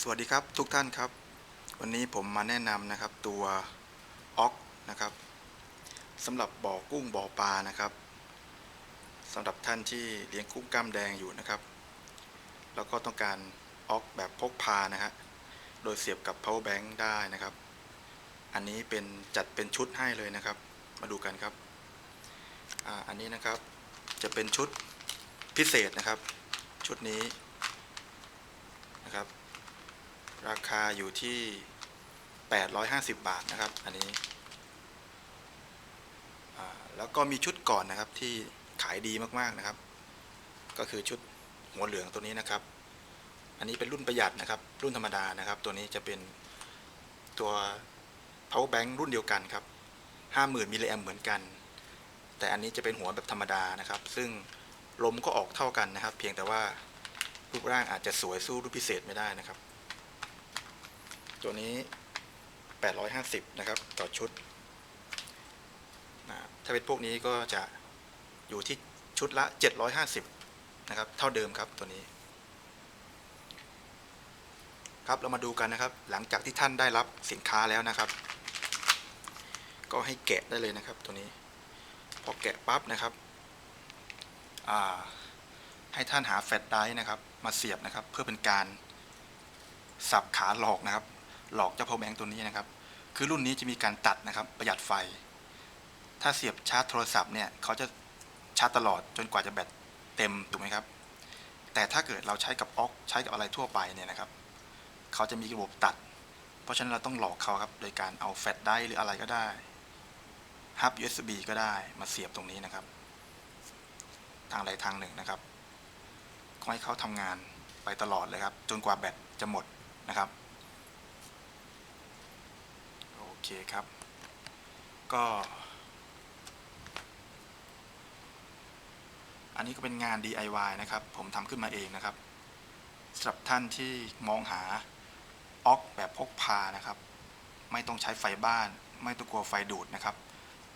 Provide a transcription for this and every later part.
สวัสดีครับทุกท่านครับ วันนี้ผมมาแนะนำนะครับตัวออกนะครับสำหรับบ่อกุ้งบ่อปลานะครับสำหรับท่านที่เลี้ยงกุ้งกล้ามแดงอยู่นะครับ แล้วก็ต้องการออกแบบพกพานะฮะโดยเสียบกับ power bank ได้นะครับ อันนี้เป็นจัดเป็นชุดให้เลยนะครับ มาดูกันครับออันนี้นะครับจะเป็นชุดพิเศษนะครับ ชุดนี้นะครับ ราคาอยู่ที่ 850 บาทนะครับ อันนี้ แล้วก็มีชุดก่อนนะครับที่ขายดีมากๆนะครับ ก็คือชุดหัวเหลืองตัวนี้นะครับ อันนี้เป็นรุ่นประหยัดนะครับ รุ่นธรรมดานะครับ ตัวนี้จะเป็นตัว power bank รุ่นเดียวกันครับ 50,000มิลลิแอมเหมือนกัน แต่อันนี้จะเป็นหัวแบบธรรมดานะครับ ซึ่งลมก็ออกเท่ากันนะครับ เพียงแต่ว่ารูปร่างอาจจะสวยสู้รุ่นพิเศษไม่ได้นะครับ ตัวนี้ 850 นะครับ ต่อชุดนะถ้าเป็นพวกนี้ก็จะอยู่ที่ชุดละ 750 นะครับ เท่าเดิมครับตัวนี้ ครับเรามาดูกันนะครับ หลังจากที่ท่านได้รับสินค้าแล้วนะครับ ก็ให้แกะได้เลยนะครับตัวนี้ พอแกะปั๊บนะครับให้ท่านหาแฟลชไดร์นะครับ มาเสียบนะครับ เพื่อเป็นการสับขาหลอกนะครับ หลอกเจ้า power bank ตัวนี้นะครับ คือรุ่นนี้จะมีการตัดนะครับประหยัดไฟ ถ้าเสียบชาร์จโทรศัพท์เนี่ยเขาจะชาร์จตลอดจนกว่าจะแบตเต็มถูกไหมครับ แต่ถ้าเกิดเราใช้กับออกใช้กับอะไรทั่วไปเนี่ยนะครับเขาจะมีระบบตัด เพราะฉะนั้นเราต้องหลอกเขาครับโดยการเอาแฟลชไดรฟ์หรืออะไรก็ได้ฮับ USB ก็ได้มาเสียบตรงนี้นะครับ ทางใดทางหนึ่งนะครับขอให้เขาทำงานไปตลอดเลยครับ จนกว่าแบตจะหมดนะครับ โอ เคครับ ก็ อันนี้ก็เป็นงาน DIY นะครับ ผมทำขึ้นมาเองนะครับสำหรับท่านที่มองหาออกแบบพกพานะครับ ไม่ต้องใช้ไฟบ้าน ไม่ต้องกลัวไฟดูดนะครับ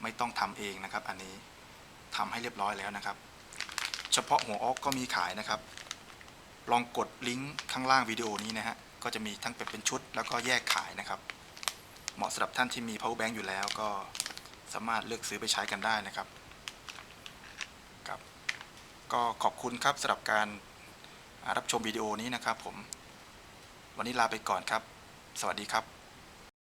ไม่ต้องทำเองนะครับ อันนี้ทำให้เรียบร้อยแล้วนะครับ เฉพาะหัวออกก็มีขายนะครับ ลองกดลิงก์ข้างล่างวิดีโอนี้นะฮะก็จะมีทั้งเป็นชุดแล้วก็แยกขายนะครับ เหมาะสำหรับท่านที่มี power bank อยู่แล้วก็สามารถเลือกซื้อไปใช้กันได้นะครับครับก็ขอบคุณครับสำหรับการรับชมวิดีโอนี้นะครับผม วันนี้ลาไปก่อนครับ สวัสดีครับ